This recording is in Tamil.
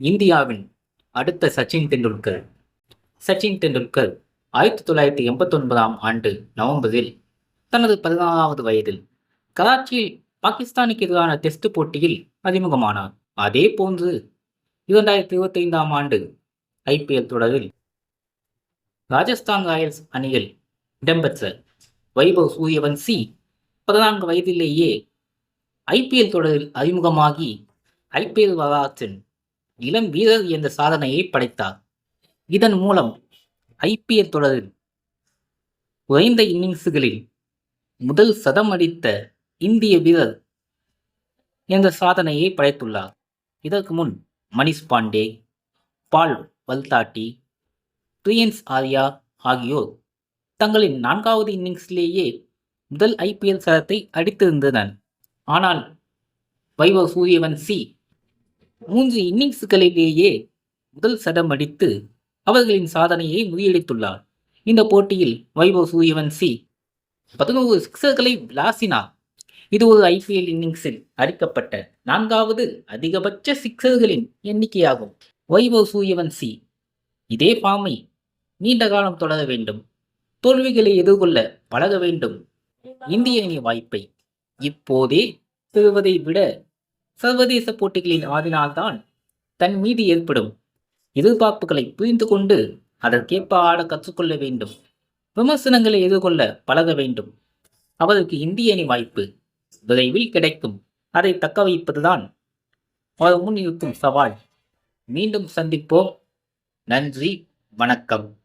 இந்தியாவின் அடுத்த சச்சின் டெண்டுல்கர். சச்சின் டெண்டுல்கர் ஆயிரத்தி தொள்ளாயிரத்தி எண்பத்தொன்பதாம் ஆண்டு நவம்பரில் தனது பதினாறாவது வயதில் கராச்சியில் பாகிஸ்தானுக்கு எதிரான டெஸ்ட் போட்டியில் அறிமுகமானார். அதே போன்று இரண்டாயிரத்தி இருபத்தைந்தாம் ஆண்டு ஐபிஎல் தொடரில் ராஜஸ்தான் ராயல்ஸ் அணியில் இடம்பெற்ற வைபவ் சூரியவன்சி பதினான்கு வயதிலேயே ஐபிஎல் தொடரில் அறிமுகமாகி ஐபிஎல் வரலாற்றின் இளம் வீரர் என்ற சாதனையை படைத்தார். இதன் மூலம் ஐபிஎல் தொடரில் குறைந்த இன்னிங்ஸுகளில் முதல் சதம் அடித்த இந்திய வீரர் என்ற சாதனையை படைத்துள்ளார். இதற்கு முன் மணிஷ் பாண்டே பால் வல்தாட்டி பிரியன்ஸ் ஆர்யா ஆகியோர் தங்களின் நான்காவது இன்னிங்ஸிலேயே முதல் ஐபிஎல் சதத்தை அடித்திருந்தனர். ஆனால் வைபவ் சூரியவன்சி மூன்று இன்னிங்ஸ்களிலேயே முதல் சதம் அடித்து அவர்களின் சாதனையை முறியடித்துள்ளார். இந்த போட்டியில் வைபவ் சூரியவன்சி பதினோரு சிக்ஸர்களை விளாசினார். இது ஒரு ஐபிஎல் இன்னிங்ஸில் அடிக்கப்பட்ட நான்காவது அதிகபட்ச சிக்ஸர்களின் எண்ணிக்கையாகும். வைபவ் சூரியவன்சி இதே ஃபார்மை நீண்ட காலம் தொடர வேண்டும். தோல்விகளை எதிர்கொள்ள பழக வேண்டும். இந்திய அணி வாய்ப்பை இப்போதே பெறுவதை விட சர்வதேச போட்டிகளின் ஆதினால்தான் தன் மீது ஏற்படும் எதிர்பார்ப்புகளை புரிந்து கொண்டு அதற்கேற்ப ஆட கற்றுக்கொள்ள வேண்டும். விமர்சனங்களை எதிர்கொள்ள பழக வேண்டும். அவருக்கு இந்திய அணி வாய்ப்பு விரைவில் கிடைக்கும். அதை தக்க வைப்பதுதான் அவர் முன் இருக்கும் சவால். மீண்டும் சந்திப்போம். நன்றி. வணக்கம்.